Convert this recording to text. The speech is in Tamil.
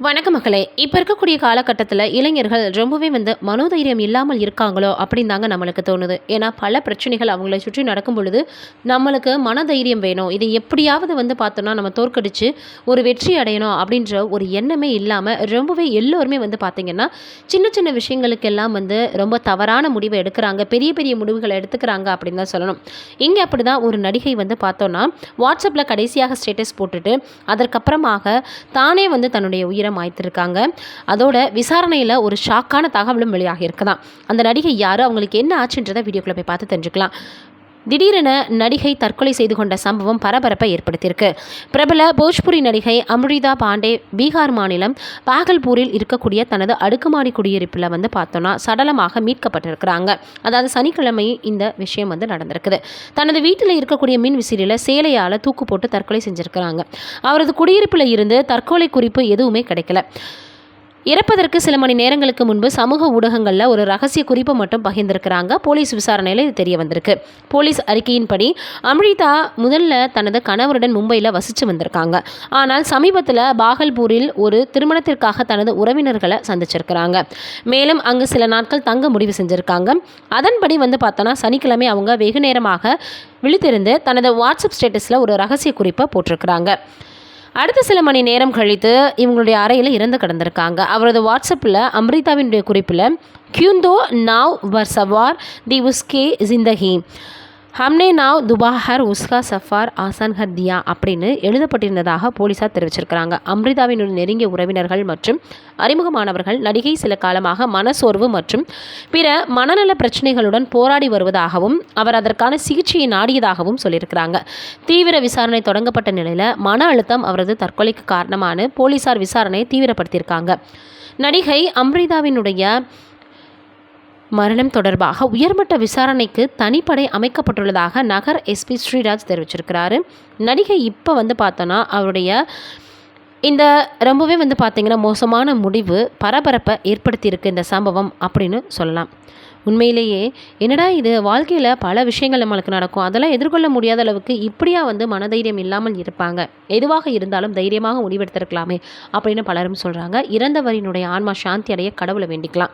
வணக்க மக்களே இப்போ இருக்கக்கூடிய காலகட்டத்தில் இளைஞர்கள் ரொம்பவே வந்து மனோதைரியம் இல்லாமல் இருக்காங்களோ அப்படின்னு தாங்க நம்மளுக்கு தோணுது. ஏன்னா பல பிரச்சனைகள் அவங்கள சுற்றி நடக்கும் பொழுது நம்மளுக்கு மனதைரியம் வேணும். இதை எப்படியாவது வந்து பார்த்தோன்னா நம்ம தோற்கடிச்சு ஒரு வெற்றி அடையணும் அப்படின்ற ஒரு எண்ணமே இல்லாமல் ரொம்பவே எல்லோருமே வந்து பார்த்திங்கன்னா சின்ன சின்ன விஷயங்களுக்கெல்லாம் வந்து ரொம்ப தவறான முடிவை எடுக்கிறாங்க. பெரிய பெரிய முடிவுகளை எடுத்துக்கிறாங்க அப்படின்னு தான் சொல்லணும். இங்கே அப்படி தான் ஒரு நடிகை வந்து பார்த்தோன்னா வாட்ஸ்அப்பில் கடைசியாக ஸ்டேட்டஸ் போட்டுட்டு அதற்கப்புறமாக தானே வந்து தன்னுடைய உயிர் மாய்த்திருக்காங்க அதோட விசாரணையில் ஒரு ஷாக்கான தகவலும் வெளியாகி இருக்குதான் அந்த நடிகை யார்? அவங்களுக்கு என்ன ஆச்சுன்றதை வீடியோக்குள்ளே போய் பார்த்து தெரிஞ்சுக்கலாம். திடீரென நடிகை தற்கொலை செய்து கொண்ட சம்பவம் பரபரப்பை ஏற்படுத்தியிருக்கு. பிரபல போஜ்புரி நடிகை அம்ரிதா பாண்டே பீகார் மாநிலம் பாகல்பூரில் இருக்கக்கூடிய தனது அடுக்குமாடி குடியிருப்பில் வந்து பார்த்தோன்னா சடலமாக மீட்கப்பட்டிருக்கிறாங்க. அதாவது சனிக்கிழமை இந்த விஷயம் வந்து நடந்திருக்குது. தனது வீட்டில் இருக்கக்கூடிய மின் விசிறியில் சேலையால் தூக்கு போட்டு தற்கொலை செஞ்சுருக்கிறாங்க. அவரது குடியிருப்பில் இருந்து தற்கொலை குறிப்பு எதுவுமே கிடைக்கல. இறப்பதற்கு சில மணி நேரங்களுக்கு முன்பு சமூக ஊடகங்களில் ஒரு ரகசிய குறிப்பை மட்டும் பகிர்ந்திருக்கிறாங்க. போலீஸ் விசாரணையில் இது தெரிய வந்திருக்கு. போலீஸ் அறிக்கையின்படி அம்ரிதா முதல்ல தனது கணவருடன் மும்பையில் வசித்து வந்திருக்காங்க. ஆனால் சமீபத்தில் பாகல்பூரில் ஒரு திருமணத்திற்காக தனது உறவினர்களை சந்திச்சிருக்கிறாங்க. மேலும் அங்கு சில நாட்கள் தங்க முடிவு செஞ்சுருக்காங்க. அதன்படி வந்து பார்த்தோன்னா சனிக்கிழமை அவங்க வெகு நேரமாக விழித்திருந்து தனது வாட்ஸ்அப் ஸ்டேட்டஸில் ஒரு ரகசிய குறிப்பை போட்டிருக்கிறாங்க. அடுத்த சில மணி நேரம் கழித்து இவங்களுடைய அறையில் இறந்து கிடந்திருக்காங்க. அவரது வாட்ஸ்அப்பில் அம்ரிதாவினுடைய குறிப்பில் கியூந்தோ நாவ் வர் சவார் தி உஸ்கே ஜிந்தகி ஹம்னே நாவ் துபாஹர் உஸ்கா சஃபார் ஆசான் ஹர்தியா அப்படின்னு எழுதப்பட்டிருந்ததாக போலீசார் தெரிவிச்சிருக்கிறாங்க. அம்ரிதாவின் நெருங்கிய உறவினர்கள் மற்றும் அறிமுகமானவர்கள் நடிகை சில காலமாக மனசோர்வு மற்றும் பிற மனநல பிரச்சனைகளுடன் போராடி வருவதாகவும் அவர் அதற்கான சிகிச்சையை நாடியதாகவும் சொல்லியிருக்கிறாங்க. தீவிர விசாரணை தொடங்கப்பட்ட நிலையில் மன அழுத்தம் அவரது தற்கொலைக்கு காரணமான போலீசார் விசாரணையை தீவிரப்படுத்தியிருக்காங்க. நடிகை அம்ரிதாவினுடைய மரணம் தொடர்பாக உயர்மட்ட விசாரணைக்கு தனிப்படை அமைக்கப்பட்டுள்ளதாக நகர் எஸ்பி ஸ்ரீராஜ் தெரிவிச்சிருக்கிறாரு. நடிகை இப்போ வந்து பார்த்தோன்னா அவருடைய இந்த ரொம்பவே வந்து பார்த்திங்கன்னா மோசமான முடிவு பரபரப்பை ஏற்படுத்தியிருக்கு இந்த சம்பவம் அப்படின்னு சொல்லலாம். உண்மையிலேயே என்னடா இது வாழ்க்கையில் பல விஷயங்கள் நம்மளுக்கு நடக்கும். அதெல்லாம் எதிர்கொள்ள முடியாத அளவுக்கு இப்படியா வந்து மனதைரியம் இல்லாமல் இருப்பாங்க. எதுவாக இருந்தாலும் தைரியமாக முடிவெடுத்திருக்கலாமே அப்படின்னு பலரும் சொல்கிறாங்க இறந்தவரினுடைய ஆன்மா சாந்தி அடைய கடவுளை வேண்டிக்கலாம்.